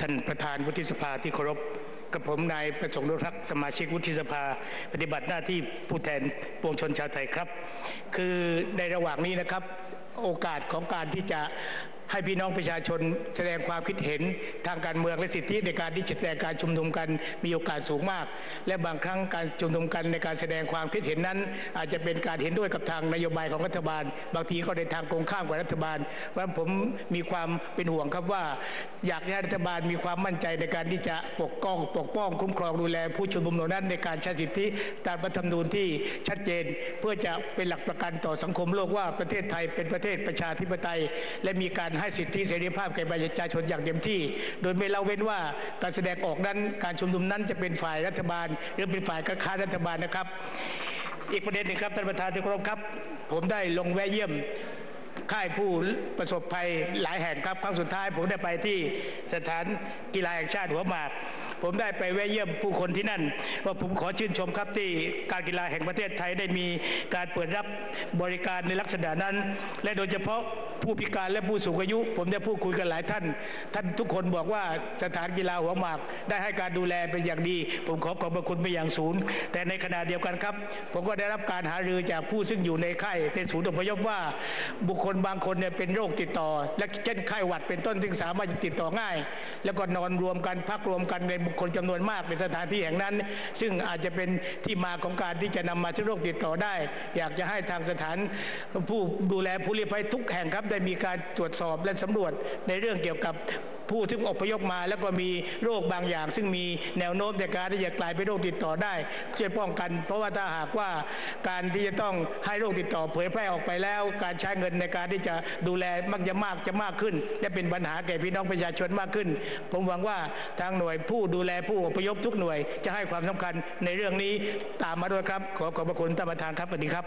ท่านประธานวุฒิสภาที่เคารพกับผมนายประสงค์นุรักษ์สมาชิกวุฒิสภา ปฏิบัติหน้าที่ผู้แทนปวงชนชาวไทยครับ คือในระหว่างนี้นะครับ โอกาสของการที่จะ ให้พี่น้องประชาชนแสดงความคิดเห็นทางการเมืองและสิทธิในการที่จะแสดงการชุมนุมกันมีโอกาสสูงมาก และบางครั้งการชุมนุมกันในการแสดงความคิดเห็นนั้น อาจจะเป็นการเห็นด้วยกับทางนโยบายของรัฐบาล บางทีก็ในทางตรงข้ามกับรัฐบาลว่าผมมีความเป็นห่วงครับว่า อยากให้รัฐบาลมีความมั่นใจในการที่จะปกป้องปกป้องคุ้มครองดูแลผู้ชุมนุมเหล่านั้นในการใช้สิทธิตามรัฐธรรมนูญที่ชัดเจน เพื่อจะเป็นหลักประกันต่อสังคมโลกว่าประเทศไทยเป็นประเทศประชาธิปไตย และมีการให้สิทธิเสรีภาพแก่ประชาชนอย่างเต็มที่ โดยไม่เละเว้นว่าการแสดงออกนั้นการชุมนุมนั้นจะเป็นฝ่ายรัฐบาล หรือเป็นฝ่ายค้านรัฐบาลนะครับ อีกประเด็นหนึ่งครับท่านประธานที่เคารพครับ ผมได้ลงแวะเยี่ยมค่ายผู้ประสบภัยหลายแห่งครับครั้งสุดท้าย ผมได้ไปที่สถานกีฬาแห่งชาติหัวหมาก ผมได้ไปแวะเยี่ยมผู้คนที่นั่นว่าผมขอชื่นชมครับที่การกีฬาแห่งประเทศไทยได้มีการเปิดรับบริการในลักษณะนั้น และโดยเฉพาะ ผู้พิการและผู้สูงอายุ ผมได้พูดคุยกันหลายท่าน ท่านทุกคนบอกว่าสถานกีฬาหัวหมาก ได้ให้การดูแลเป็นอย่างดี ผมขอขอบพระคุณไปอย่างสูงแต่ในขณะเดียวกันครับ ผมก็ได้รับการหารือจากผู้ซึ่งอยู่ในค่ายในศูนย์อพยพว่า บุคคลบางคนเนี่ยเป็นโรคติดต่อ และเช่นไข้หวัดเป็นต้นซึ่งสามารถจะติดต่อง่าย แล้วก็นอนรวมกันพักรวมกันในบุคคลจำนวนมากในสถานที่แห่งนั้น ซึ่งอาจจะเป็นที่มาของการที่จะนำมาซึ่งโรคติดต่อได้ อยากจะให้ทางสถานผู้ดูแลผู้ลี้ภัยทุกแห่งครับได้มีการตรวจสอบและสำรวจในเรื่องเกี่ยวกับผู้ที่อพยพมาแล้วก็มีโรคบางอย่าง ซึ่งมีแนวโน้มในการที่จะกลายเป็นโรคติดต่อได้ช่วยป้องกัน เพราะว่าถ้าหากว่าการที่จะต้องให้โรคติดต่อเผยแพร่ออกไปแล้ว การใช้เงินในการที่จะดูแลมักจะมากจะมากขึ้น และเป็นปัญหาแก่พี่น้องประชาชนมากขึ้น ผมหวังว่าทางหน่วยผู้ดูแลผู้อพยพทุกหน่วย จะให้ความสำคัญในเรื่องนี้ตามมาด้วยครับ ขอขอบพระคุณท่านประธานครับสวัสดีครับ